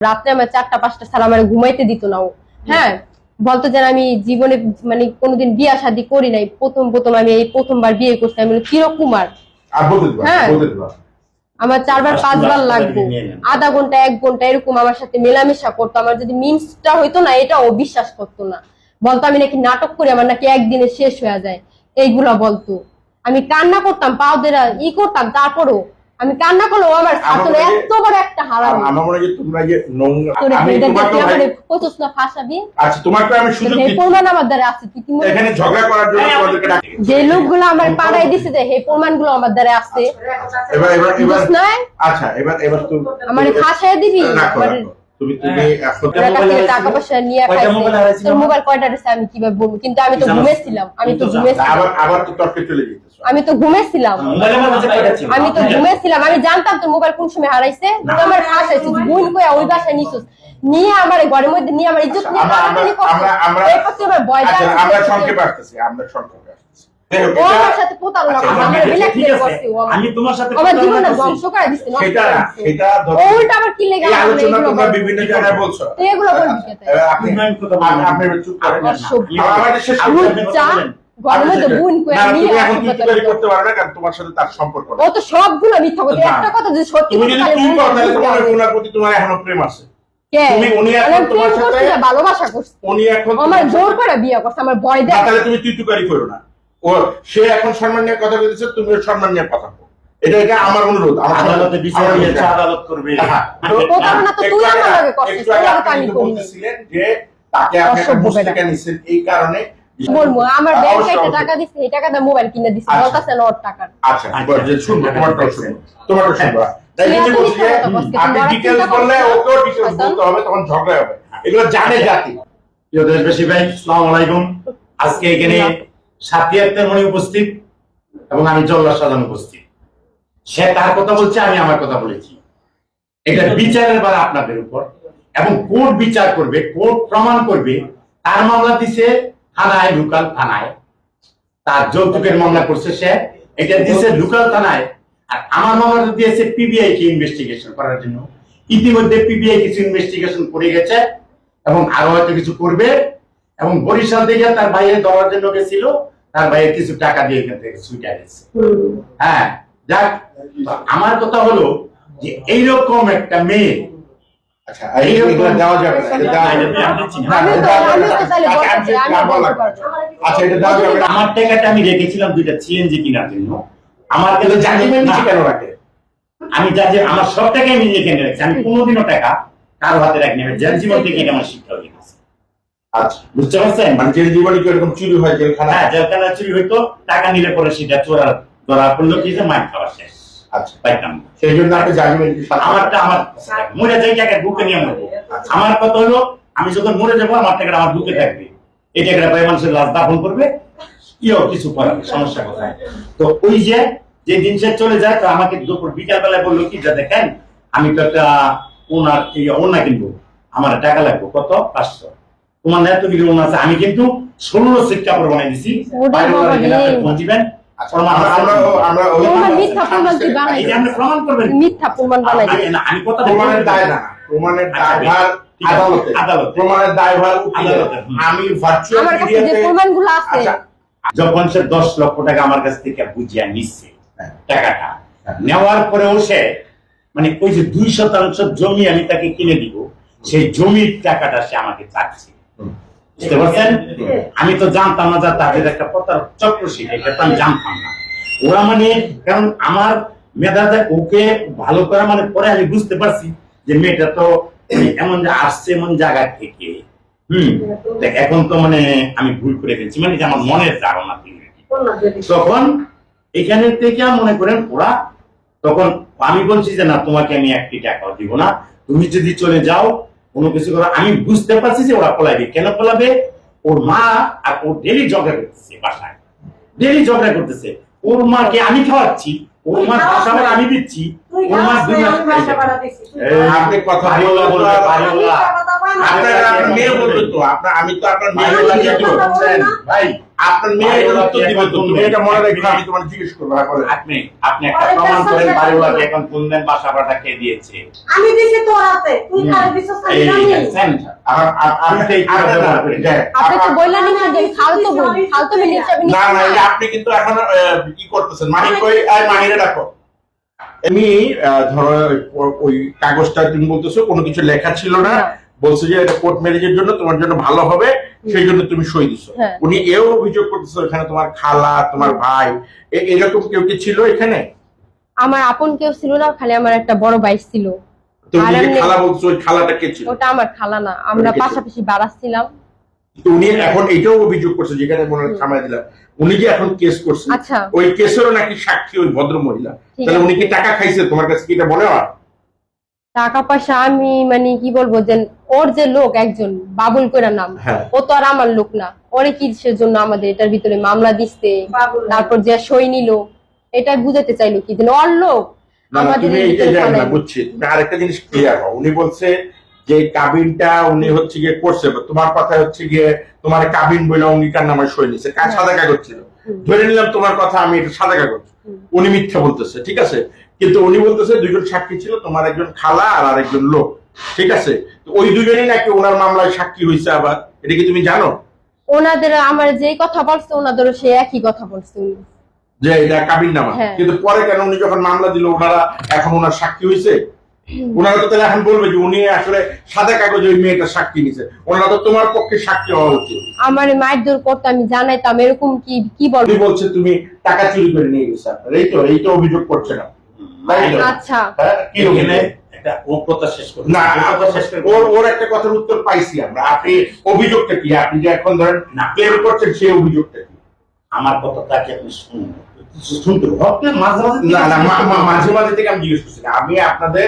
রাত্রে আমার চারটা পাঁচটা ছাড়া আমার ঘুমাইতে দিত না ও। হ্যাঁ বলতো যে আমি জীবনে মানে কোনোদিন বিয়া শাদি করি নাই প্রথম প্রথম আমি এই প্রথমবার বিয়ে করছি আমি হ্যাঁ। আমার চারবার আচ্ছা, পাঁচবার লাগবে। আধা ঘণ্টা এক ঘণ্টা এরকম আমার সাথে মেলামেশা করতো। আমার যদি মিন্সটা হইতো না এটা ও বিশ্বাস করতো না। বলতো আমি নাকি নাটক করি আমার নাকি একদিনে শেষ হয়ে যায়। এইগুলা বলতো। আমি কান্না করতাম পাও দেরা ই করতাম তারপরও আমি কান্না করল আবার ছাত্র এত বড় একটা হারাম। আমার মনে হয় যে তোমরা যে নোংরা আমি তোমার তো ভাই কতস না না ফাঁসাবি। আচ্ছা তোমাকে আমি সুযোগ দিই প্রমাণ আমার দ্বারা আছে তুই কি তুমি এখানে ঝগড়া করার জন্য তোমাদেরকে ডাকি। যে লোকগুলো আমার পাড়ায় দিছে যে হে প্রমাণগুলো আমার দ্বারা আছে। এবার এবার এবার বুঝছ আচ্ছা এবার এবার তো আমার ফাঁসায় দিবি? রাখো। তুমি তুমি এখন ওরা কাছ থেকে টাকা পয়সা নিয়ে কয়টা খাইছে। মোবাইল হারাইছিল? তোর মোবাইল কয়টা রেছে আমি কীভাবে বলব? কিন্তু আমি তো ঘুমেছিলাম। আমি তো ঘুমেছিলাম। আবার আবার তো তর্কে চলে যেতেছো আমি তো ঘুমেছিলাম? আমি তো ঘুমেছিলাম। আমি জানতাম তোর মোবাইল কোন সময় হারাইছে। তুই আমার ফাঁসাইছিস বোন কইয়া ওই বাসায় নিছিস। নিয়ে আমার এই ঘরের মধ্যে নিয়ে আমার ইজ্জত নিয়ে আমরা আমরা আচ্ছা আমরা সংক্ষেপে আসতেছি আমরা সংক্ষেপে আসতেছি। আমি তোমার সাথে? বিভিন্ন জায়গায় বলছো। আপনি চুপ করেন বোন নিয়ে এখন কি করতে পারবে না কারণ তোমার তার সম্পর্ক ও তো সবগুলো মিথ্যা কথা। একটা কথা যদি সত্যি তুমি যদি তাহলে করো তাহলে তোমার হবে। ওনার প্রতি তোমার এখনও প্রেম আছে? তুমি- উনি এখন তোমার সাথে- ভালোবাসা করছি? উনি এখন আমার জোর করে বিয়ে করছে আমার ভয় দেয় তাহলে তুমি তুই তুকারি করো না ও সে এখন সম্মান নিয়ে কথা বলতেছে তুমি সম্মান নিয়ে কথা বলো। এটা এটা আমার অনুরোধ আমার আদালতে বিচার আদালত করবে। হ্যাঁ। একটু আগে আপনি বলতেছিলেন যে তাকে আপনি নিছেন এই কারণে। বলব আমার ব্যাংকে টাকা দিচ্ছে এই মোবাইল কিনে আচ্ছা। ওর টাকা আচ্ছা আচ্ছা। এবার যে শুনব তোমারটাও শুনব তোমারটাও শুনব। তাই তুই বলছি যে মিথ্যা কথা বলছিস, আপনি ডিটেলস বললে ওকেও ডিটেলস বলতে হবে তখন ঝগড়া হবে। এগুলো জানে জাতি। প্রিয় দেশবাসী ভাই আসসালামু আলাইকুম। আজকে এখানে সাথিয়াত্মের মনে উপস্থিত এবং আমি জল্লা সাজান উপস্থিত। সে তার কথা বলছে আমি আমার কথা বলেছি। এটা বিচারের বার আপনাদের উপর এবং কোর্ট বিচার করবে কোর্ট প্রমাণ করবে তার মামলা দিছে থানায় লোকাল থানায়। তার যৌতুকের মামলা করছে সে এটা দিয়েছে লোকাল থানায়। আর আমার মামলাটা দিয়েছে পিবিআই কে ইনভেস্টিগেশন করার জন্য। ইতিমধ্যে পিবিআই কিছু ইনভেস্টিগেশন করে গেছে এবং আরও হয়তো কিছু করবে। এবং বরিশাল থেকে তার ভাইয়ের দেওয়ার জন্য গেছিল তার ভাইয়ের কিছু টাকা দিয়ে এখান থেকে ছুটে গেছে। হ্যাঁ যাক আমার কথা হলো যে এইরকম একটা মেয়ে আচ্ছা আচ্ছা। আচ্ছা আমার টাকাটা আমি রেখেছিলাম দুইটা সিএনজি কেনার জন্য। আমার কিন্তু কাছে নিচে কেন রাখে? আমি যা আমার সব টাকা আমি নিজে কিনে রাখছি। আমি কোনোদিনও টাকা কারও হাতে রাখিনি। আমি জেল জীবন থেকে আমার শিক্ষা আচ্ছা বুঝতে পারছেন? মানে জেল জীবনে কি এরকম চুরি হয় জেলখানা? হ্যাঁ জেলখানা চুরি হইতো টাকা নিলে পরে সেটা চোরা ধরা পড়ল কি যে খাওয়া শেষ। আচ্ছা। পাইতাম। সেই জন্য আপনি জাজিমেন্ট আমারটা আমার মরে যাই টাকা বুকে নিয়ে মরবো। আমার কথা হলো আমি যখন মরে যাব আমার টাকাটা আমার বুকে থাকবে। এই টাকাটা পাই মানুষের লাশ দাফন করবে। ইও কিছু করার সমস্যা কোথায়? তো ওই যে যে দিন সে চলে যায় তো আমাকে দুপুর বিকাল বেলায় বলল কি যে দেখেন? আমি তো একটা ওনার ওনা কিনবো। আমার টাকা লাগবে কত? পাঁচশো। তোমার না এতগুলো ওনা আছে আমি কিন্তু ষোলো সেট কাপড় বানাই দিছি দিবেন প্রমাণ আমরা আছে। আমরা আমরা ওই তোমার মিথ্যা প্রমাণ তুই বানাই এই যে আপনি প্রমাণ করবেন মিথ্যা প্রমাণ বানাই আমি- কথা দায় না প্রমাণের দায়ভার ঠিক আছে, আদালতে আদালতে। প্রমাণের দায়ভার উকিলের। আদালতে, হুম। আমি ভার্চুয়াল আমার কাছে যে মিডিয়াতে প্রমাণগুলো আছে যখন সে দশ লক্ষ টাকা আমার কাছ থেকে বুঝিয়ে নিচ্ছে হ্যাঁ। টাকাটা হ্যাঁ। নেওয়ার পরেও সে মানে ওই যে দুই শতাংশ জমি আমি তাকে কিনে দিব সেই জমির টাকাটা সে আমাকে চাচ্ছে। বুঝতে পারছেন? আমি তো জানতাম না যে তাদের একটা প্রতার চক্র ছিল, এটা জানতাম না। ওরা মানে কারণ আমার মেধাতে ওকে ভালো করা মানে পরে আমি বুঝতে পারছি যে মেয়েটা তো মানে এমন যে আসছে এমন জায়গা থেকে। হম? এখন তো মানে আমি ভুল করে ফেলছি মানে আমার মনের ধারণা তখন এখানে থেকে মনে করেন ওরা তখন আমি বলছি যে, না, তোমাকে আমি একটি টাকাও দিব না। তুমি যদি চলে যাও কোনো কিছু করে আমি বুঝতে পারছি যে ওরা পলাবে কেন পলাবে? ওর মা আর ও ডেলি ঝগড়া করতেছে বাসায়। ডেলি ঝগড়া করতেছে। ওর মাকে আমি খাওয়াচ্ছি ওর মা ভাষা ভাড়া আমি দিচ্ছি ওর মা দুই মাস আপনি কথা বলবেন বলবে, তো- বাড়িওয়ালা। আপনার মেয়ে বলবে তো আপনার আমি তো আপনার মেয়ে? ভাই আপনার মনে আমি তোমার জিজ্ঞেস করব আপনি আপনি একটা প্রমাণ করেন বাড়িওয়ালাকে এখন ফোন দেন বাসা ভাড়া কে দিয়েছে? আমি দিছি তোর হাতে তুই কার বিশ্বাস করিস আমি দেখছেন? আর- আর- আপনি আপনি কি আপনার- ব্যবহার করেন? দেখ, আপনি তো আপ- বললেন যে খালতো বোন খালতো বোন না। না না। আপনি কিন্তু এখন কি করতেছেন। মাহির কই আর মাহিরে ডাকো এমনি আহ, ধরো ওই কাগজটা তুমি বলতেছো কোনো কিছু লেখা ছিল না। না। বলছে যে এটা কোর্ট ম্যারেজের জন্য তোমার জন্য ভালো হবে। সেই জন্য তুমি সই দিছো। হ্যাঁ। উনি এও অভিযোগ করতেছো এখানে তোমার খালা তোমার ভাই এরকম কেউ কি ছিল এখানে? আমার আপন কেউ ছিল না খালি আমার একটা বড় ভাই ছিল। যে খালা বলছো ওই খালাটা কে ছিল? ওটা আমার খালা না আমরা ওটা কে ছিল? পাশাপাশি বাড়াচ্ছিলাম। উনি এখন এটাও অভিযোগ করছে যেখানে মনে দিলাম। উনি যে এখন কেস করছে আচ্ছা। ওই কেসেরও নাকি সাক্ষী ওই ভদ্র মহিলা। তাহলে উনি কি টাকা খাইছে? তোমার কাছে কি এটা মনে হয়? টাকা পয়সা আমি মানে কি বলব যে ওর যে লোক একজন বাবুল করে নাম হ্যাঁ। ও তো আর আমার লোক না। ওরে কিসের জন্য আমাদের এটার ভিতরে মামলা দিচ্ছে তারপর যে সই নিল এটাই বুঝাতে চাইলো কি যে ওর লোক আমাদের। বুঝছি। তুমি আরেকটা জিনিস ক্লিয়ার হও। উনি বলছে যে কাবিনটা উনি হচ্ছে গিয়ে করছে তোমার কথা হচ্ছে গিয়ে তোমার কাবিন বলে অঙ্গীকার নামে সই নিছে? কাজ সাদা কাগজ ছিল ধরে নিলাম তোমার কথা আমি এটা সাদা কাগজ। উনি মিথ্যা বলতেছে ঠিক আছে? কিন্তু উনি বলতেছে দুজন সাক্ষী ছিল তোমার একজন খালা আর আরেকজন লোক। ঠিক আছে? ওই দুজনই নাকি ওনার মামলায় সাক্ষী হয়েছে আবার? এটা কি তুমি জানো? ওনাদের আমার যেই কথা বলছে ওনাদেরও সে একই কথা বলছে যে এটা কাবিন নামা। হ্যাঁ। কিন্তু পরে কেন উনি যখন মামলা দিল ওনারা এখন ওনার সাক্ষী হয়েছে ওনারা তো তাহলে এখন বলবে যে উনি আসলে সাদা কাগজে ওই মেয়েটা সাক্ষী নিছে। ওনারা তো তোমার পক্ষে সাক্ষী হওয়া উচিত। আমার মায়ের দূর করতে আমি জানাইতাম এরকম কি কি বলব? বলছে তুমি টাকা চুরি করে নিয়ে গেছে আপনার। এই তো এই তো অভিযোগ করছে না? আচ্ছা। হ্যাঁ? এখানে একটা কথা শেষ করুন না কথা শেষ করুন ওর ওর একটা কথার উত্তর পাইছি আমরা। আপনি অভিযোগটা কি? আপনি যে এখন ধরেন না। ক্লেম করছেন সেই অভিযোগটা কি? আমার কথাটাকে আপনি শুনুন। শুনতে হবে। মাঝে মাঝে না না মা- মা- মাঝে মাঝে থেকে আমি জিজ্ঞেস করছি আমি আপনাদের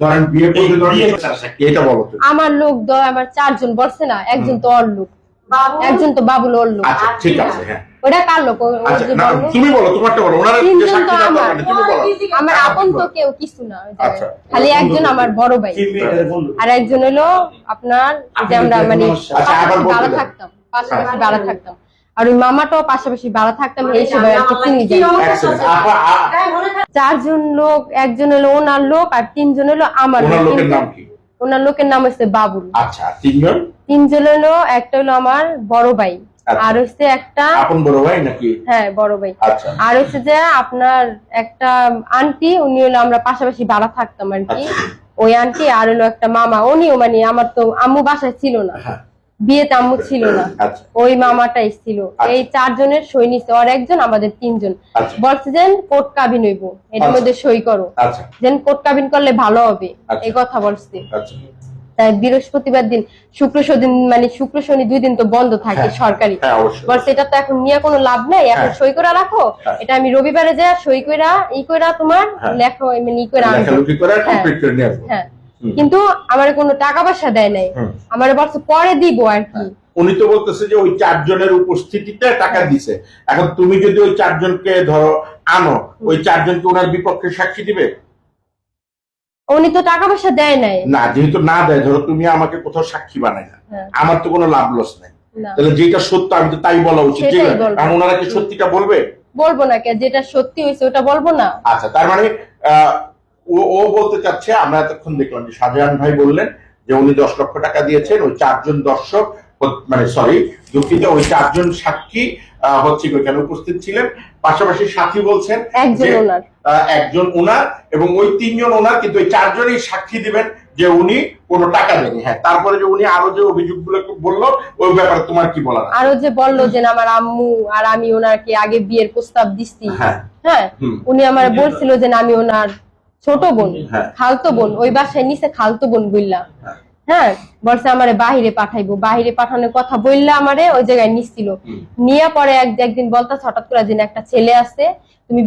ধরেন বিয়ে করতে ধরেন বিয়ে করার সাক্ষী। এটা বলো তো। আমার লোক দ আমার চারজন বলছে না একজন তো ওর লোক। একজন তো বাবুল ওর লোক। আচ্ছা ঠিক আছে হ্যাঁ। ওটা কার লোক? আচ্ছা তুমি বলো তোমারটা বলো। ওনারা তিনজন সাক্ষী তো আমার। তুমি বলো। আমার আচ্ছা, আপন তো কেউ কিছু না। আচ্ছা। খালি একজন আমার বড় ভাই। বন্ধু? আর একজন হলো আপনার যে আমরা মানে আচ্ছা, ভাড়া থাকতাম পাশাপাশি হ্যাঁ। ভাড়া থাকতাম। আর ওই মামাটাও পাশাপাশি ভাড়া থাকতাম এই সবাই আর কি চিনি যাই থাকে চারজন লোক একজন হলো ওনার লোক আর তিনজন হলো আমার ওনার লোক লোকের নাম ওনার লোকের নাম হচ্ছে বাবুল। আচ্ছা তিনজন? তিনজন হলো একটা হলো আমার বড় ভাই। আচ্ছা। আর হচ্ছে একটা আপন বড় ভাই নাকি? হ্যাঁ বড় ভাই। আচ্ছা। আর হচ্ছে যে আপনার একটা আন্টি উনি হলো আমরা পাশাপাশি ভাড়া থাকতাম আর কি আচ্ছা। ওই আন্টি আর হলো একটা মামা। উনিও মানে আমার তো আম্মু বাসায় ছিল না। হ্যাঁ। বিয়েতে আম্মু ছিল না। আচ্ছা। ওই মামাটাই ছিল। আচ্ছা। এই চারজনের সই নিছে আর একজন আমাদের তিনজন। আচ্ছা। বলছে যে কোর্ট কাবিন হইব। এটার আচ্ছা। মধ্যে সই করো। আচ্ছা। যেন কোর্ট কাবিন করলে ভালো হবে। আচ্ছা। এই কথা বলছে। আচ্ছা। বৃহস্পতিবার দিন শুক্র শনি মানে শুক্র শনি দুই দিন তো বন্ধ থাকে হ্যাঁ, সরকারি। হ্যাঁ এটা তো এখন নিয়ে কোনো লাভ নাই এখন হ্যাঁ। সই করে রাখো। এটা আমি রবিবারে যা সই কইরা ই কইরা তোমার। লেখো মানে ই করে হ্যাঁ। করে। কিন্তু আমার কোনো টাকা পয়সা দেয় নাই। আমার বলছে পরে দিব আর কি। উনি তো বলতেছে যে ওই চারজনের উপস্থিতিতে টাকা দিছে। এখন তুমি যদি ওই চারজনকে ধরো আনো ওই চারজনকে ওনার বিপক্ষে সাক্ষী দিবে? উনি তো টাকা পয়সা দেয় নাই। না যেহেতু না দেয় ধরো তুমি আমাকে কোথাও সাক্ষী বানাই না হ্যাঁ। আমার তো কোনো লাভ লস নাই। তাহলে যেটা সত্য আমি তো তাই বলা উচিত কারণ ওনারা কি সত্যিটা বলবে? বলব না কে যেটা সত্যি হয়েছে ওটা বলব না। আচ্ছা তার মানে আহ, ও বলতে চাচ্ছে আমরা এতক্ষণ দেখলাম যে শাহজাহান ভাই বললেন যে উনি দশ লক্ষ টাকা দিয়েছেন ওই চারজন দর্শক মানে সরি দুঃখিত ওই চারজন সাক্ষী হচ্ছে ওইখানে উপস্থিত ছিলেন। পাশাপাশি সাথী বলছেন একজন ওনার। একজন ওনার এবং ওই তিনজন ওনার কিন্তু ওই চারজনই সাক্ষী দিবেন যে উনি কোনো টাকা দেননি হ্যাঁ তারপরে যে উনি আরও যে অভিযোগগুলো বলল ওই ব্যাপারে তোমার কি বলার? আরও যে বলল যে আমার আম্মু আর আমি ওনাকে আগে বিয়ের প্রস্তাব দিচ্ছি হ্যাঁ। হ্যাঁ উনি আমার বলছিল যে আমি ওনার ছোট বোন হ্যাঁ। খালতো বোন ওই বাসায় নিচে খালতো বোন বললা হ্যাঁ। বলছে আমারে বাহিরে পাঠাইবো। বাহিরে পাঠানোর কথা বললে আমারে ওই জায়গায় নিচ্ছিল নিয়ে পরে এক- একদিন বলতা হঠাৎ করে দিন একটা ছেলে আছে তুমি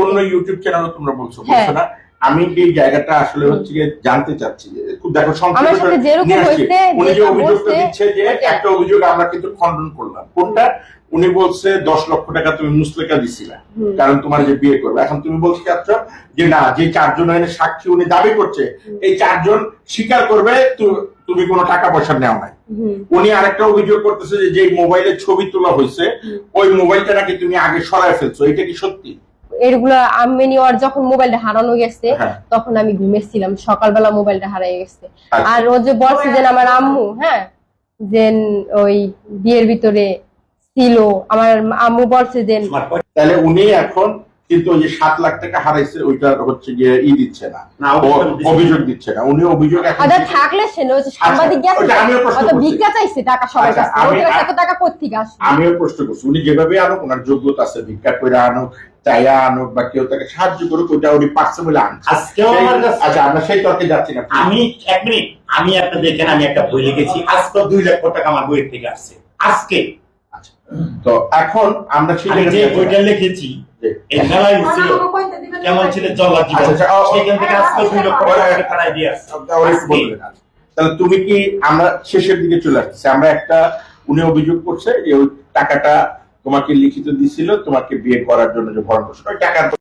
অন্য ইউটিউব চ্যানেলে তোমরা বলছো হ্যাঁ। বলছো না? আমি এই জায়গাটা আসলে হচ্ছে জানতে চাচ্ছি যে খুব দেখো সংক্ষেপে আমার সাথে যেরকম হয়েছে, উনি যে অভিযোগটা দিচ্ছে যে একটা অভিযোগ আমরা কিন্তু খণ্ডন করলাম। কোনটা? উনি বলছে দশ লক্ষ টাকা তুমি মুসলেকা দিছিলা। কারণ তোমার যে বিয়ে করবে। এখন তুমি বলতে চাচ্ছ যে না যে চারজন এনে সাক্ষী উনি দাবি করছে এই চারজন স্বীকার করবে তুমি কোনো টাকা পয়সা নেও নাই। উনি আরেকটা অভিযোগ করতেছে যে যে মোবাইলে ছবি তোলা হয়েছে ওই মোবাইলটা নাকি তুমি আগে সরায় ফেলছো এটা কি সত্যি? এগুলা আমি ওর যখন মোবাইলটা হারানো গেছে হ্যাঁ। তখন আমি ঘুমেছিলাম সকালবেলা মোবাইলটা হারিয়ে গেছে। আচ্ছা। আর ও যে বলছে যে আমার আম্মু হ্যাঁ যে ওই বিয়ের ভিতরে ছিল আমার আম্মু বলছে যে তাহলে উনি এখন কিন্তু ওই যে সাত লাখ টাকা হারাইছে ওইটা হচ্ছে গিয়ে ই দিচ্ছে না। না, অভিযোগ দিচ্ছে। না। উনি অভিযোগ আদার থাকলে সে ওই সাংবাদিক গেছে আমিও প্রশ্ন করছি। ভিক্ষা চাইছে টাকা সবার আচ্ছা, কাছে ওদের এত টাকা কোথেকে আসবে আমিও প্রশ্ন করছি। উনি যেভাবে আনুক ওনার যোগ্যতা আছে ভিক্ষা করে আনুক চাইয়া আনুক বা কেউ তাকে সাহায্য করুক ওটা উনি পারছে বলে আনছে। আজকেও সেই- আমার কাছে আচ্ছা আমরা সেই তর্কে যাচ্ছি না। আমি এক মিনিট আমি একটা দেখেন আমি একটা বই লিখেছি। আজকে দুই লক্ষ টাকা আমার বইয়ের থেকে আসছে। আজকে আচ্ছা, তো এখন আমরা সেই যে বইটা লিখেছি এই মেলায় ছিল আমাকে কইতে দিবেন? না। কেমন ছিল জল্লাদ জীবন? ও, ও। সেখান থেকে আজকে দুই লক্ষ টাকা আমাকে দিয়ে তাহলে তুমি কি আমরা শেষের দিকে চলে আসছি আমরা একটা উনি অভিযোগ করছে যে ওই টাকাটা তোমাকে লিখিত দিছিল তোমাকে বিয়ে করার জন্য যে ভরণ পোষণ ওই টাকা